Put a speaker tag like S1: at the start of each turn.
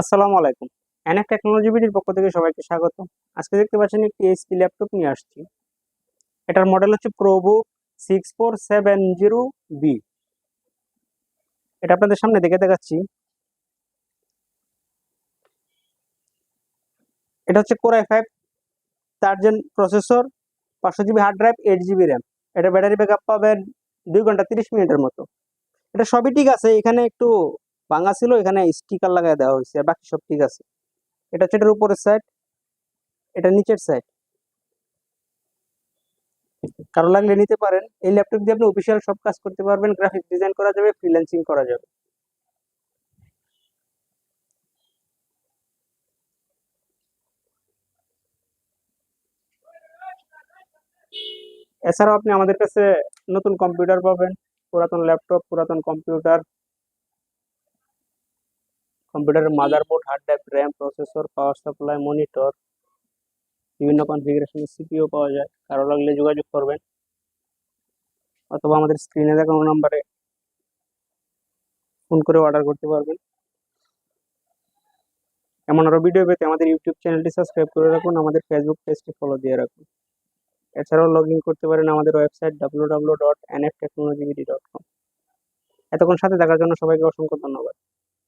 S1: আসসালামু আলাইকুম। NF technology বিডির পক্ষ থেকে সবাইকে স্বাগত। আজকে দেখতে পাচ্ছেন একটি এইচপি ল্যাপটপ নিয়ে আসছি। এটার মডেল হচ্ছে ProBook six four seven zero B এটা আপনাদের সামনে দেখে দেখাচ্ছি। এটা হচ্ছে কোরআই ফাইভ চার জেন প্রসেসর পাঁচশো GB hard drive eight GB RAM এটা ব্যাটারি ব্যাকআপ পাবেন দুই ঘণ্টা তিরিশ মিনিটের মতো। এটা সবই ঠিক আছে, এখানে একটু ভাঙা ছিল, এখানে স্টিকার লাগাই দেওয়া হয়েছে, আর বাকি সব ঠিক আছে। এটা হচ্ছে এটার উপরের সাইড এটা নিচের সাইড কারও লাগলে নিতে পারেন। এই ল্যাপটপ দিয়ে আপনি অফিসিয়াল সব কাজ করতে পারবেন গ্রাফিক ডিজাইন করা যাবে ফ্রিল্যান্সিং করা যাবে। এছাড়াও আপনি আমাদের কাছে নতুন কম্পিউটার পাবেন, পুরাতন ল্যাপটপ পুরাতন কম্পিউটার কম্পিউটারের motherboard hard drive RAM processor power supply monitor বিভিন্ন কনফিগারেশনের সিপিও পাওয়া যায়। কারও লাগলে যোগাযোগ করবেন। অথবা আমাদের স্ক্রিনে দেখানো নাম্বারে ফোন করে অর্ডার করতে পারবেন। এমন আরও ভিডিও পেতে আমাদের ইউটিউব চ্যানেলটি সাবস্ক্রাইব করে রাখুন, আমাদের ফেসবুক পেজটি ফলো দিয়ে রাখুন। এছাড়াও লগ ইন করতে পারেন আমাদের website W W dot N F technology dot com এতক্ষণ সাথে দেখার জন্য সবাইকে অসংখ্য ধন্যবাদ।